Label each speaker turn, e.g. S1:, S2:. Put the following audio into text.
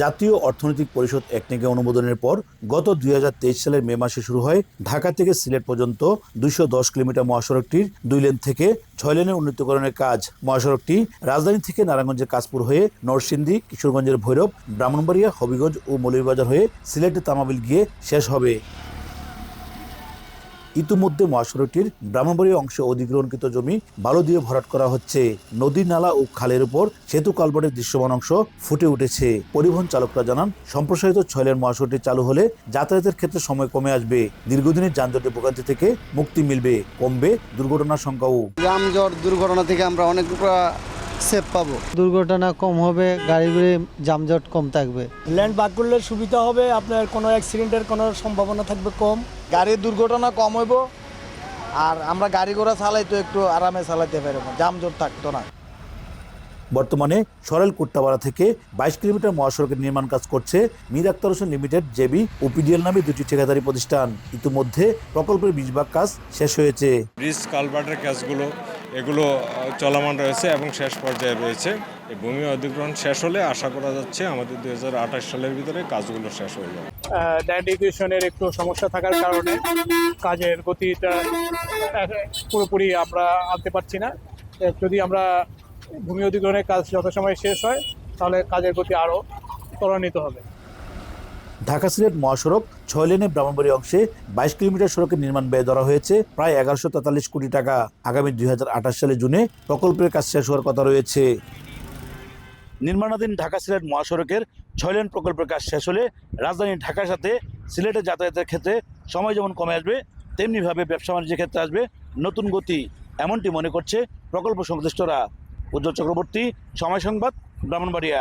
S1: জাতীয় অর্থনৈতিক পরিষদ একনেকে অনুমোদনের পর গত দুই হাজার তেইশ সালের মে মাসে শুরু হয় ঢাকা থেকে সিলেট পর্যন্ত দুইশো দশ কিলোমিটার মহাসড়কটির দুই লেন থেকে ছয় লেনের উন্নীতকরণের কাজ। মহাসড়কটি রাজধানী থেকে নারায়ণগঞ্জের কাজপুর হয়ে নরসিংদী, কিশোরগঞ্জের ভৈরব, ব্রাহ্মণবাড়িয়া, হবিগঞ্জ ও মৌলভীবাজার হয়ে সিলেটের তামাবিল গিয়ে শেষ হবে। ইতিমধ্যে মহাসড়কটির ব্রাহ্মণবাড়িয়া অংশে অধিগ্রহণকৃত জমি বালু দিয়ে ভরাট করা হচ্ছে। নদী, নালা ও খালের উপর সেতু কালভার্টের দৃশ্যমান অংশ ফুটে উঠেছে। পরিবহন চালকরা জানান, সম্প্রসারিত ছয় লেন মহাসড়কটি চালু হলে যাতায়াতের ক্ষেত্রে সময় কমে আসবে। দীর্ঘদিনের যানজটের ভোগান্তি থেকে মুক্তি মিলবে, কমবে দুর্ঘটনার সংখ্যাও।
S2: যানজট দুর্ঘটনা থেকে আমরা অনেকটা সেফ পাবো।
S3: দুর্ঘটনা কম হবে গাড়িগুলি যানজট কম থাকবে।
S4: ল্যান্ড বাক করলে সুবিধা হবে আপনার কোনো অ্যাক্সিডেন্টের কোনো সম্ভাবনা থাকবে কম।
S5: গাড়ির দুর্ঘটনা কম হইব আর আমরা গাড়ি ঘোড়া চালাইতো একটু আরামে চালাইতে পারব যানজট থাকতো না।
S1: বর্তমানে সরেল কুট্টাপাড়া থেকে বাইশ কিলোমিটার মহাসড়কের নির্মাণ কাজ করছে মীর আক্তার হোসেন লিমিটেড জেবি ও পিডিএল নামে দুটি ঠিকাদারি প্রতিষ্ঠান। ইতিমধ্যে প্রকল্পের বিশ ভাগ কাজ শেষ হয়েছে।
S6: ব্রিজ কালভার্টের কাজগুলো এগুলো চলমান রয়েছে এবং শেষ পর্যায়ে রয়েছে। এই ভূমি অধিগ্রহণ শেষ হলে আশা করা যাচ্ছে আমাদের দুই হাজার আঠাশ সালের ভিতরে কাজগুলো শেষ হয়ে যাবে।
S4: ল্যান্ড ইকুয়েশনের একটু সমস্যা থাকার কারণে কাজের গতিটা পুরোপুরি আমরা আনতে পারছি না। যদি আমরা ভূমি অধিগ্রহণের কাজ যথাসময়ে শেষ হয়, তাহলে কাজের গতি আরও ত্বরান্বিত হবে।
S1: ঢাকা সিলেট মহাসড়ক ছয় লেনে ব্রাহ্মণবাড়ি অংশে বাইশ কিলোমিটার সড়কের নির্মাণ ব্যয় ধরা হয়েছে। প্রায় এগারোশো তেতাল্লিশ কোটি টাকা। আগামী দুই সালে জুনে প্রকল্পের কাজ শেষ হওয়ার কথা রয়েছে। নির্মাণাধীন ঢাকা সিলেট মহাসড়কের ছয় লেন প্রকল্পের কাজ শেষ হলে রাজধানী ঢাকার সাথে সিলেটে যাতায়াতের ক্ষেত্রে সময় যেমন কমে আসবে, তেমনিভাবে ব্যবসা বাণিজ্যের ক্ষেত্রে আসবে নতুন গতি, এমনটি মনে করছে প্রকল্প সংশ্লিষ্টরা। উজ্জ্বল চক্রবর্তী, সময় সংবাদ, ব্রাহ্মণবাড়িয়া।